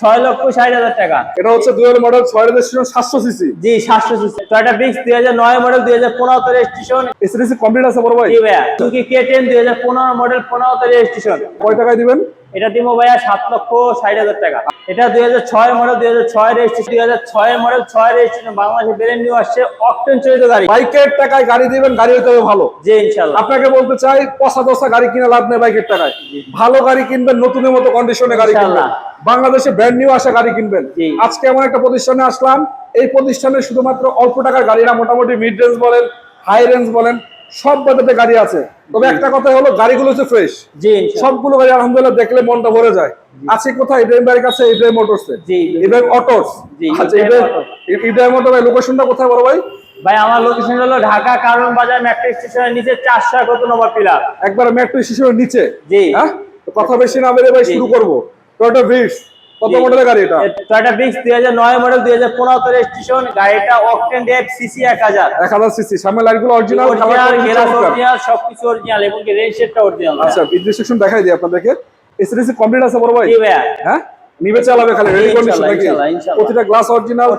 ছয় লক্ষ ষাট হাজার টাকা। এটা হচ্ছে দুয়ের মডেল ছয় রেজিস্ট্রেশন সাতশো সিসি জি সাতশো সিসি টয়টা বিক্স দুই হাজার নয় মডেল দুই হাজার পনেরো রেজিস্ট্রেশন কমপ্লিট আছে বড় ভাই? জি ভাইয়া। সুকি কে টেন দুই হাজার পনেরো মডেল পনেরো রেজিস্ট্রেশন কয় টাকায় দিবেন? এটা দিব ভাইয়া সাত লক্ষ ষাট হাজার টাকা। এটা দুই হাজার ছয় মডেল দুই হাজার ছয় রেজিস্ট্রেশন দুই হাজার ছয় মডেল ছয় রেজিস্ট্রেশন বাংলাদেশে ব্র্যান্ড নিউ আসছে অকটেন চলিত গাড়ি। বাইকের টাকায় গাড়ি দিবেন গাড়ি হতে হবে ভালো। জি ইনশাল্লাহ আপনাকে বলতে চাই পচা দশা গাড়ি কিনে লাভ নেই বাইকের টাকায়। ভালো গাড়ি কিনবেন নতুনের মতো কন্ডিশনে গাড়ি কিনবেন। বাংলাদেশে ব্র্যান্ড নিউ আসা গাড়ি কিনবেন। আজকে এমন একটা প্রতিষ্ঠানে আসলাম। এই প্রতিষ্ঠানে শুধুমাত্র অল্প টাকার গাড়ি না মোটামুটি মিড রেঞ্জ বলেন হাই রেঞ্জ বলেন সব বাজেটে গাড়ি আছে। তবে একটা কথা হলো গাড়িগুলো হচ্ছে ফ্রেশ জি সবগুলো গাড়ি আলহামদুলিল্লাহ দেখলে মনটা ভরে যায়। আছে কোথায়? ইব্রাহিম ভাইয়ের কাছে ইব্রাহিম মোটরসে জি। ইব্রাহিম অটোস জি, আচ্ছা ইব্রাহিম মোটর ভাই লোকেশনটা কোথায় বড় ভাই? ভাই আমার লোকেশন হলো ঢাকা কারণ বাজার মেট্রো স্টেশনের নিচে চারশো কত নম্বর পিলার একবার মেট্রো স্টেশনের নিচে। জি। হ্যাঁ? কথা বেশি না বেড়ে ভাই শুরু করব। টয়োটা ভিক্স কত মডেলের গাড়ি এটা? টয়টা হাজার নয় মডেল দুই হাজার পনেরো রেজিস্ট্রেশন গাড়িটা অকটেন ডেপ সিসি এক হাজার। এক হাজার সিসি সামনে লাইটগুলো অরিজিনাল অরিজিনাল গ্লাস অরিজিনাল সবকিছু অরিজিনাল এবং কি রেঞ্জ সেটটা অরিজিনাল আচ্ছা রেজিস্ট্রেশন সেকশন দেখাই দিই আপনাদেরকে। এসএসসি কমপ্লিট আছে বড় ভাই? জি ভাই হ্যাঁ? নিবে চালাবে খালি রেডি কন্ডিশন নাকি। প্রতিটা গ্লাস অরিজিনাল।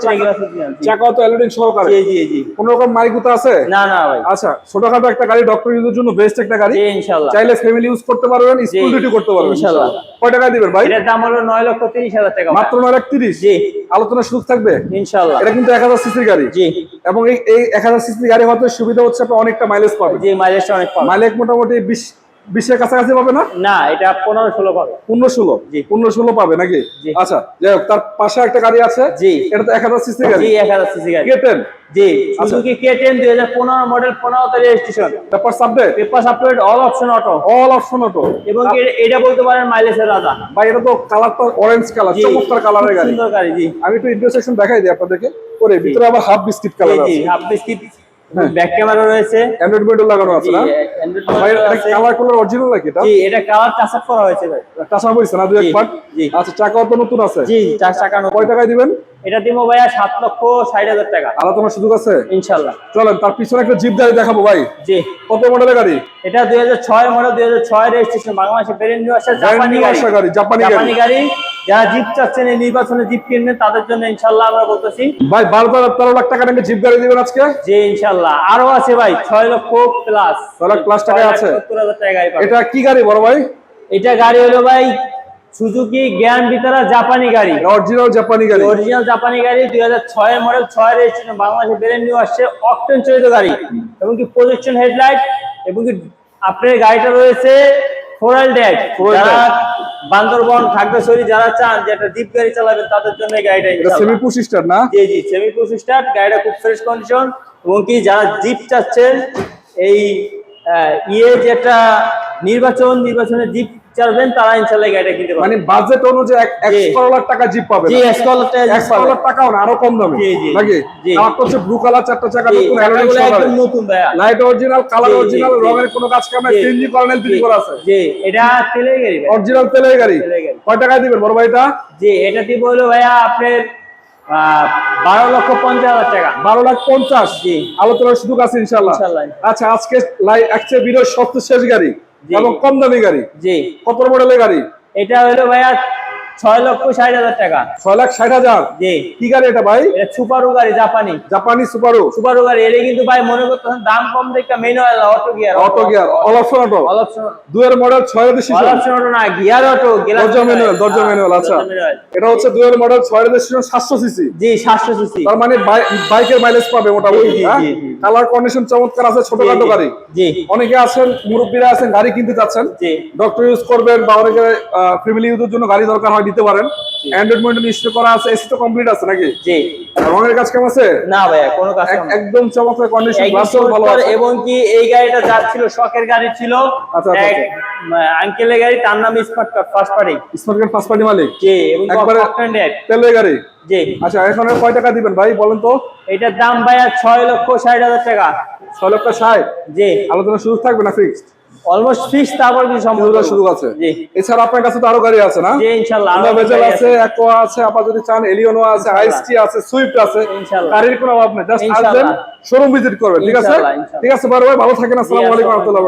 চাকা তো সহকারে। জি জি জি। কোন রকম মাইকুতা আছে? না না ভাই। আচ্ছা ছোটখাটো একটা গাড়ি ডক্টর ইউজের জন্য বেস্ট একটা গাড়ি। জি ইনশাল্লাহ। চাইলে ফ্যামিলি ইউজ করতে পারবেন স্কুল ডিউটি করতে পারবেন ইনশাল্লাহ। কয় টাকা দিবেন ভাই? এটার দাম হলো নয় লক্ষ তিরিশ হাজার টাকা মাত্র নয় লাখ তিরিশ? জি। আলোচনা সুযোগ থাকবে? ইনশাল্লাহ। এটা কিন্তু এক হাজার সিসির গাড়ি। জি। এবং এই এই এক হাজার সিসির গাড়ি হতে সুবিধা হচ্ছে আপনি অনেকটা মাইলেজ পাবেন। জি মাইলেজটা অনেক কম মাইলেজ মোটামুটি বিশ বিশের কাছাকাছি পাবে না? না এটা পনেরো ষোলো পাবে। পনেরো ষোলো? জি। পনেরো ষোলো পাবে নাকি? আচ্ছা যাই হোক তার পাশে একটা গাড়ি আছে। জি। এটা তো এক হাজার সিসির জি গাড়ি এক হাজার সিসি গাড়ি। কেটেন জি আচ্ছা। সুজুকি কে দুই হাজার পনেরো মডেল পনেরো রেজিস্ট্রেশন তারপর সাবডেট paper upload all option auto all option auto এবং এটা বলতে পারেন মাইলেজের রাজা ভাই এটা তো কালারটা অরেঞ্জ কালার চমৎকার কালারের গাড়ি। সুন্দর গাড়ি জি। আমি একটু ইন্টারসেকশন দেখাই দিই আপনাদেরকে। ভিতরে আবার হাফ বিস্কিট কালার জি হাফ বিস্কিট। ব্যাক ক্যামেরা রয়েছে। অ্যান্ড্রয়েড লাগানো আছে না? কালার কালার অরিজিনাল নাকি এটা? জি এটা কালার টাচ আপ করা হয়েছে ভাই। টাচা না দুই এক পার্ট জি। আচ্ছা তো নতুন আছে? জি চার টাকা নতুন। কয় টাকায় দিবেন? এটা ভাইয়া সাত লক্ষ ষাট হাজার টাকা। আলোচনার সুযোগ আছে? ইনশাল্লাহ। চলেন তার পিছনে একটা জিপ গাড়ি দেখাবো ভাই। জি। কত মডেলের গাড়ি? এটা দুই হাজার ছয় মডেল দুই হাজার ছয় রেজিস্ট্রেশন বাংলাদেশে ব্রেন নিউ আসা জাপানি গাড়ি। জাপানি গাড়ি। যারা জিপ চাচ্ছেন এই নির্বাচনে জিপ কিনবেন তাদের জন্য ইনশাল্লাহ আমরা বলতেছি। ভাই বারো তেরো লাখ টাকা নাকি জিপ গাড়ি দিবেন আজকে? যে ইনশাল্লাহ। আরও আছে ভাই ছয় লক্ষ প্লাস ছয় লাখ plus টাকায় আছে। সত্তর হাজার টাকা এটা কি গাড়ি বড় ভাই? এটা গাড়ি হলো ভাই সুজুকি জ্ঞান ভিতরা জাপানি গাড়ি। অরিজিনাল জাপানি গাড়ি। অরিজিনাল জাপানি গাড়ি দুই হাজার ছয় মডেল ছয় রেজিস্ট্রেশন বাংলাদেশে ব্রেন নিউ আসছে অকটেন চলিত গাড়ি। এবং কি প্রজেকশন হেডলাইট এবং কি আপনার গাড়িটা রয়েছে ফোরাল ড্যাক যারা। বান্দরবন খাগড়াছড়ি যারা চান যে একটা জিপ গাড়ি চালাবেন তাদের জন্য এই গাড়িটা। সেমি পুশ স্টার্ট না জি জি সেমি পুশ স্টার্ট গাড়িটা খুব ফ্রেশ কন্ডিশন এবং কি যারা জিপ চাচ্ছেন এই ইয়ে যেটা নির্বাচন নির্বাচনে জিপ চালাবেন তারা ইনশাল্লাহ এই গাড়িটা কিনতে মানে বাজেট অনুযায়ী এক- এক জি। টাকা জিপ পাবে জি এসকলারটা এক করোলার টাকাও না আরও কম দামে। নাকি। কালারটা হচ্ছে ব্লু কালার চারটা চাকা নতুন একদম নতুন ভাইয়া। লাইট অরিজিনাল কালার অরিজিনাল রঙের কোনো কাজ কামে সিএনজি কর্নেল ফিট করা আছে। জি এটা তেলের গাড়ি। অরিজিনাল তেলের গাড়ি। কয় টাকায় দিবেন বড় ভাইটা? জি এটা দিব হলো ভাইয়া আপনার বারো লক্ষ পঞ্চাশ হাজার টাকা। বারো লাখ পঞ্চাশ। আলোচনার সুযোগ আছে ইনশাল্লাহ। আচ্ছা আজকে লাই আজকে ভিডিও সবচেয়ে শেষ গাড়ি। এবং কম দামি গাড়ি। জি। কত মডেলের গাড়ি? এটা হলো ভাইয়া ছয় লক্ষ ষাট হাজার টাকা। ছয় লাখ ষাট হাজার? জি। কি গাড়ি এটা ভাই? এটা সুপারু গাড়ি জাপানি জাপানি সুপারো সুপারু গাড়ি এটা কিন্তু ভাই মনে করতেছেন দাম কম দেখে manual auto gear auto gear all option auto all option দুয়ের মডেল ছয় অল অপশন অটো না গিয়ার অটো দরজা ম্যানুয়াল দরজা ম্যানুয়াল আচ্ছা। এটা হচ্ছে দুয়ের মডেল ছয় রেজিস্ট্রেশন সাতশো সিসি জি সাতশো সিসি তার মানে বাইকের মাইলেজ পাবে মোটামুটি। কালার কন্ডিশন চমৎকার আছে ছোটখাটো গাড়ি। জি। অনেকে আছেন মুরব্বীরা আছেন গাড়ি কিনতে চাচ্ছেন জি। ডক্টর ইউজ করবেন বা অনেকে ফ্যামিলি ইউজের জন্য গাড়ি দরকার হয় দিতে পারেন। অ্যান্ড্রয়েড মনিটর ইনস্টল করা আছে এসি তো কমপ্লিট আছে নাকি? জি। রঙের কাজ কেমন আছে? না ভাইয়া কোনো কাজ এক- একদম চমৎকার কন্ডিশন গ্লাসও ভালো আছে। এবং কি এই গাড়িটা যার ছিল শখের গাড়ি ছিল আচ্ছা, আচ্ছা, আঙ্কেলের গাড়ি তার নাম smart card first party smart card first party মালিক? জি এবং একবারে- তেলের গাড়ি? জি। আচ্ছা এখন কয় টাকা দিবেন ভাই বলেন তো? এটার দাম ভাইয়া ছয় লক্ষ ষাট হাজার টাকা। ছয় লক্ষ ষাট? জি। আলোচনা সুযোগ থাকবে না ফিক্সড অলমোস্ট ফিক্স তারপর সুযোগ আছে। এছাড়া আপনার কাছে তো আরও গাড়ি আছে না? জি ইনশাআল্লাহ আরও ভেজেল আছে যদি চান এলিয়নো আছে সুইফট আছে ইনশাআল্লাহ। গাড়ির কোনো অভাব নেই। জাস্ট আসবেন শোরুম ভিজিট করবেন ঠিক আছে। ঠিক আছে বড় ভাই ভালো থাকেন আসসালামু আলাইকুম রহমতুল্লাহ